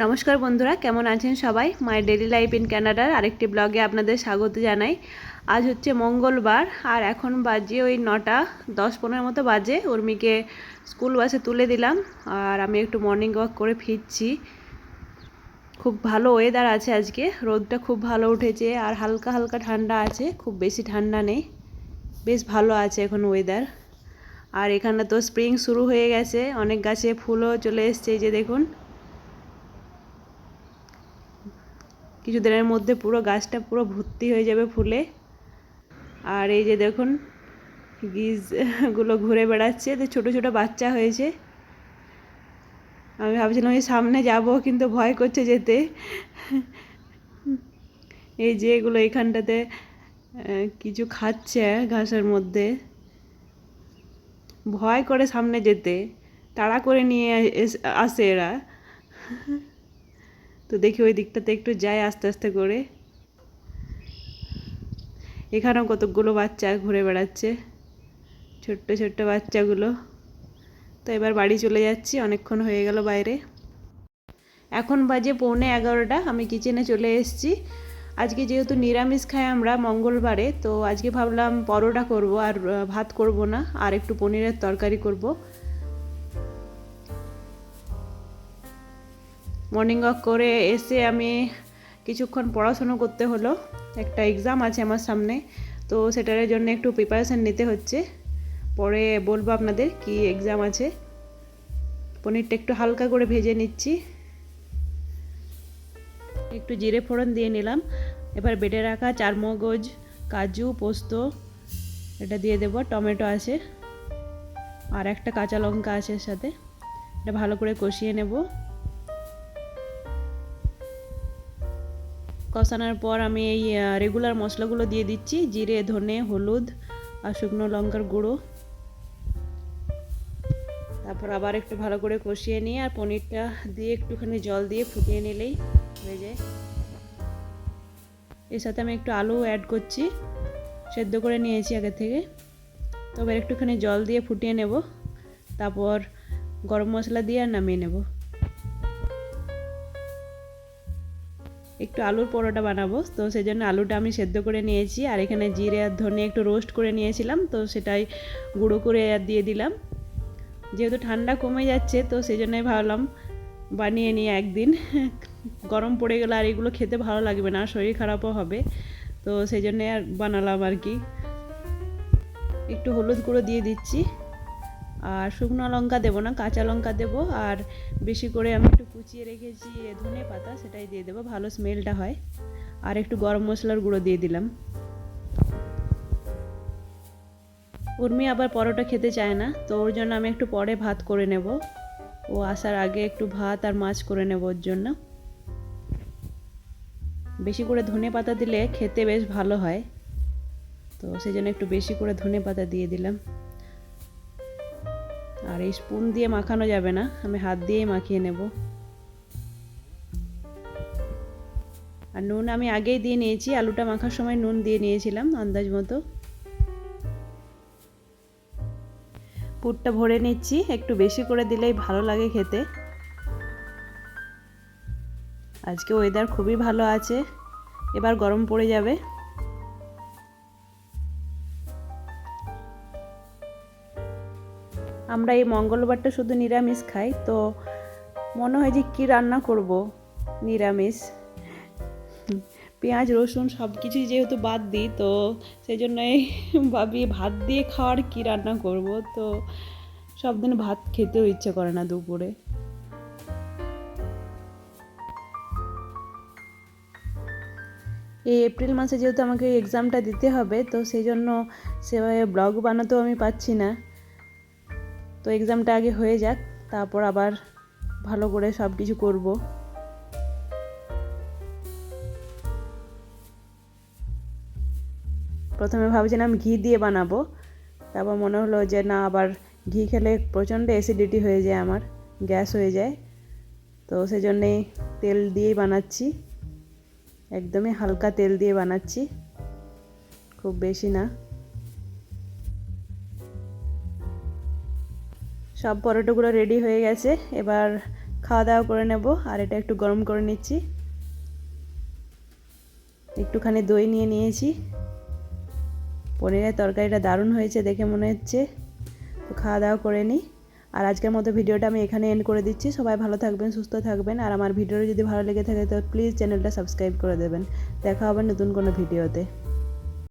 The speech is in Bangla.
নমস্কার বন্ধুরা, কেমন আছেন সবাই? মাই ডেলি লাইফ ইন ক্যানাডার আরেকটি ব্লগে আপনাদের স্বাগত জানাই। আজ হচ্ছে মঙ্গলবার, আর এখন বাজে ওই নটা, দশ পনেরো মতো বাজে। উর্মিকে স্কুল বাসে তুলে দিলাম, আর আমি একটু মর্নিং ওয়াক করে ফিরছি। খুব ভালো ওয়েদার আছে আজকে, রোদটা খুব ভালো উঠেছে, আর হালকা হালকা ঠান্ডা আছে, খুব বেশি ঠান্ডা নেই। বেশ ভালো আছে এখন ওয়েদার আর এখানে তো স্প্রিং শুরু হয়ে গেছে, অনেক গাছে ফুলও চলে এসছে যে দেখুন। কিছুদিনের মধ্যে পুরো গাছটা পুরো ভর্তি হয়ে যাবে ফুলে। আর এই যে দেখুন, গিজগুলো ঘুরে বেড়াচ্ছে। তো ছোটো ছোটো বাচ্চা হয়েছে। আমি ভাবছিলাম এই সামনে যাব, কিন্তু ভয় করছে যেতে। এই যে এগুলো এখানটাতে কিছু খাচ্ছে ঘাসের মধ্যে। ভয় করে সামনে যেতে। তাড়া করে নিয়ে আসে এরা। তো দেখি ওই দিকটাতে একটু যাই আস্তে আস্তে করে। এখানেও কতকগুলো বাচ্চা ঘুরে বেড়াচ্ছে, ছোট্ট ছোট্ট বাচ্চাগুলো। তো এবার বাড়ি চলে যাচ্ছি, অনেকক্ষণ হয়ে গেল বাইরে। এখন বাজে পৌনে এগারোটা, আমি কিচেনে চলে এসেছি। আজকে যেহেতু নিরামিষ খাই আমরা মঙ্গলবারে, তো আজকে ভাবলাম পরোটা করব আর ভাত করব না, আর একটু পনিরের তরকারি করব। মর্নিং ওয়াক করে এসে আমি কিছুক্ষণ পড়াশুনো করতে হলো। একটা এক্সাম আছে আমার সামনে, তো সেটার জন্য একটু প্রিপারেশান নিতে হচ্ছে। পরে বলব আপনাদের কি এক্সাম আছে। পনিরটা একটু হালকা করে ভেজে নিচ্ছি। একটু জিরে ফোড়ন দিয়ে নিলাম। এবার বেটে রাখা চার মগজ কাজু, পোস্ত, এটা দিয়ে দেবো, টমেটো আছে। আর একটা কাঁচা লঙ্কা আছে সাথে। এটা ভালো করে কষিয়ে নেব। কষানোর পর আমি এই রেগুলার মশলাগুলো দিয়ে দিচ্ছি। জিরে, ধনে, হলুদ আর শুকনো লঙ্কার গুঁড়ো। তারপর আবার একটু ভালো করে কষিয়ে নিয়ে আর পনিরটা দিয়ে একটুখানি জল দিয়ে ফুটিয়ে নিলেই হয়ে যায়। এর সাথে আমি একটু আলু অ্যাড করছি। সেদ্ধ করে নিয়েছি আগে থেকে। তবে একটুখানি জল দিয়ে ফুটিয়ে নেব। তারপর গরম মশলা দিয়ে আর নামিয়ে নেব। একটু আলুর পরোটা বানাবো। তো সেই জন্য আলুটা আমি সেদ্ধ করে নিয়েছি। আর এখানে জিরে আর ধনে একটু রোস্ট করে নিয়েছিলাম। তো সেটাই গুঁড়ো করে আর দিয়ে দিলাম। যেহেতু ঠান্ডা কমে যাচ্ছে, তো সেই জন্যই ভাবলাম বানিয়ে নিয়ে একদিন। গরম পড়ে গেলে আর এগুলো খেতে ভালো লাগবে না, শরীর খারাপও হবে। তো সেই জন্যে আর বানালাম আর কি। একটু হলুদ গুঁড়ো দিয়ে দিচ্ছি। আর শুকনো লঙ্কা দেবো না, কাঁচা লঙ্কা দেবো। আর বেশি করে আমি একটু কুচিয়ে রেখেছি ধনে পাতা, সেটাই দিয়ে দেবো, ভালো স্মেলটা হয়। আর একটু গরম মশলার গুঁড়ো দিয়ে দিলাম। উর্মি আবার পরোটা খেতে চায় না, তো ওর জন্য আমি একটু পরে ভাত করে নেব। ও আসার আগে একটু ভাত আর মাছ করে নেব ওর জন্য। বেশি করে ধনে পাতা দিলে খেতে বেশ ভালো হয়। তো সেই জন্য একটু বেশি করে ধনে পাতা দিয়ে দিলাম। আর এই স্পুন দিয়ে মাখানো যাবে না, আমি হাত দিয়েই মাখিয়ে নেব। আর নুন আমি আগেই দিয়ে নিয়েছি, আলুটা মাখার সময় নুন দিয়ে নিয়েছিলাম, আন্দাজ মতো। পুরটা ভরে নিচ্ছি, একটু বেশি করে দিলেই ভালো লাগে খেতে। আজকে ওয়েদার খুবই ভালো আছে, এবার গরম পড়ে যাবে। আমরা এই মঙ্গলবারটা শুধু নিরামিষ খাই, তো মনে হয় যে কী রান্না করব? নিরামিষ। পেঁয়াজ, রসুন সব কিছুই যেহেতু বাদ দিই, তো সেই জন্যই ভাবি ভাত দিয়ে খাওয়ার কী রান্না করব? তো সব দিন ভাত খেতেও ইচ্ছে করে না দুপুরে। এই এপ্রিল মাসে যেহেতু আমাকে এক্সামটা দিতে হবে, তো সেই জন্য সেভাবে ব্লগ বানাতেও আমি পাচ্ছি না। তো এক্সামটা আগে হয়ে যাক, তারপর আবার ভালো করে সব কিছু করব। প্রথমে ভাবছিলাম ঘি দিয়ে বানাবো, তারপর মনে হলো যে না, আবার ঘি খেলে প্রচণ্ড অ্যাসিডিটি হয়ে যায় আমার, গ্যাস হয়ে যায়। তো সেই জন্যেই তেল দিয়েই বানাচ্ছি, একদমই হালকা তেল দিয়ে বানাচ্ছি, খুব বেশি না। সব পরোটাগুলো রেডি হয়ে গেছে। এবার খাওয়া দাওয়া করে নেব, আর এটা একটু গরম করে নিচ্ছি। একটুখানি দই নিয়ে নিয়েছি। পনিরের তরকারিটা দারুণ হয়েছে দেখে মনে হচ্ছে। তো খাওয়া দাওয়া করে নিই। আর আজকের মতো ভিডিওটা আমি এখানে এন্ড করে দিচ্ছি। সবাই ভালো থাকবেন, সুস্থ থাকবেন। আর আমার ভিডিওটা যদি ভালো লেগে থাকে, তো প্লিজ চ্যানেলটা সাবস্ক্রাইব করে দেবেন। দেখা হবে নতুন কোনো ভিডিওতে।